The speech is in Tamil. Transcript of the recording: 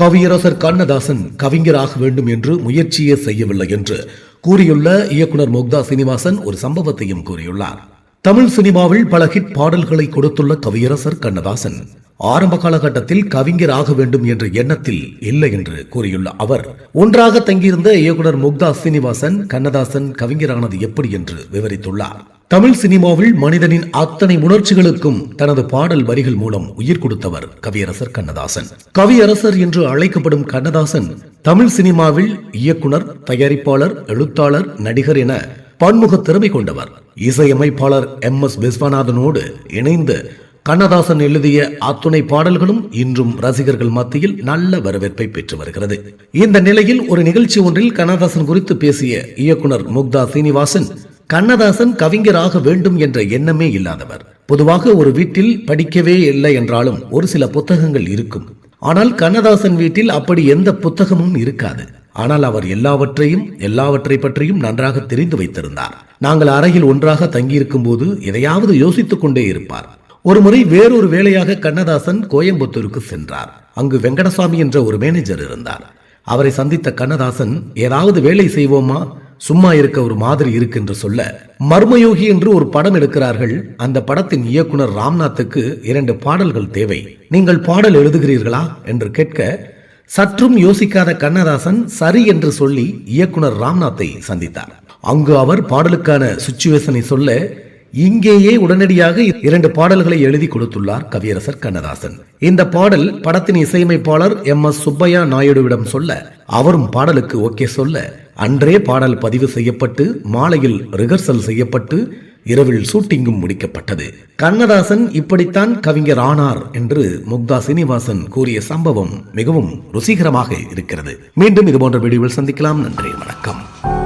கவியரசர் கண்ணதாசன் கவிஞராக வேண்டும் என்று முயற்சியே செய்யவில்லை என்று கூறியுள்ள இயக்குனர் முக்தா சீனிவாசன் ஒரு சம்பவத்தையும் கூறியுள்ளார். தமிழ் சினிமாவில் பல ஹிட் பாடல்களை கொடுத்துள்ள கவியரசர் கண்ணதாசன். ஆரம்ப காலகட்டத்தில் கவிஞர் ஆக வேண்டும் என்ற எண்ணத்தில் இல்லை என்று கூறியுள்ள அவர் ஒன்றாக தங்கியிருந்த இயக்குனர் முக்தா சீனிவாசன் கண்ணதாசன் கவிஞரானது எப்படி என்று விவரித்துள்ளார். தமிழ் சினிமாவில் மனிதனின் அத்தனை உணர்ச்சிகளுக்கும் தனது பாடல் வரிகள் மூலம் உயிர் கொடுத்தவர் கவியரசர் கண்ணதாசன். கவியரசர் என்று அழைக்கப்படும் கண்ணதாசன் தமிழ் சினிமாவில் இயக்குனர் தயாரிப்பாளர் எழுத்தாளர் நடிகர் என பன்முக திறமை கொண்டவர். இசையமைப்பாளர் எம் எஸ் விஸ்வநாதனோடு இணைந்து கண்ணதாசன் எழுதிய அத்துணை பாடல்களும் இன்றும் ரசிகர்கள் மத்தியில் நல்ல வரவேற்பை பெற்று வருகிறது. இந்த நிலையில் ஒரு நிகழ்ச்சி ஒன்றில் கண்ணதாசன் குறித்து பேசிய இயக்குனர் முக்தா சீனிவாசன் கண்ணதாசன் கவிஞராக வேண்டும் என்ற எண்ணமே இல்லாதவர். பொதுவாக ஒரு வீட்டில் படிக்கவே இல்லை என்றாலும் ஒரு சில புத்தகங்கள் இருக்கும். ஆனால் கண்ணதாசன் வீட்டில் அப்படி எந்த புத்தகமும் இருக்காது. ஆனால் அவர் எல்லாவற்றையும் எல்லாவற்றை பற்றியும் நன்றாக தெரிந்து வைத்திருந்தார். நாங்கள் அறையில் ஒன்றாக தங்கியிருக்கும் போது எதையாவது யோசித்துக் கொண்டே இருப்பார். ஒருமுறை வேறொரு வேலையாக கண்ணதாசன் கோயம்புத்தூருக்கு சென்றார். அங்கு வெங்கடசாமி என்ற ஒரு மேனேஜர் இருந்தார். அவரை சந்தித்த கண்ணதாசன் ஏதாவது வேலை செய்வோமா? சும்மா இருக்க ஒரு மாதிரி இருக்கு என்று சொல்ல மர்மயோகி என்று ஒரு படம் எடுக்கிறார்கள். அந்த படத்தின் இயக்குனர் ராம்நாத்துக்கு இரண்டு பாடல்கள் தேவை. நீங்கள் பாடல் எழுதுகிறீர்களா? என்று கேட்க சற்றும் யோசிக்காத கண்ணதாசன் சரி என்று சொல்லி இயக்குனர் ராம்நாத்தை சந்தித்தார். அங்கு அவர் பாடலுக்கான சுச்சுவேஷனை சொல்ல இங்கேயே உடனடியாக இரண்டு பாடல்களை எழுதி கொடுத்துள்ளார் கவியரசர் கண்ணதாசன். இந்த பாடல் படத்தின் இசையமைப்பாளர் எம். எஸ். சுப்பையா நாயுடுவிடம் சொல்ல அவரும் பாடலுக்கு ஓகே சொல்ல அன்றே பாடல் பதிவு செய்யப்பட்டு மாலையில் ரிஹர்சல் செய்யப்பட்டு இரவில் ஷூட்டிங்கும் முடிக்கப்பட்டது. கண்ணதாசன் இப்படித்தான் கவிஞர் ஆனார் என்று முக்தா சீனிவாசன் கூறிய சம்பவம் மிகவும் ருசிகரமாக இருக்கிறது. மீண்டும் இது போன்ற வீடியோவில் சந்திக்கலாம். நன்றி வணக்கம்.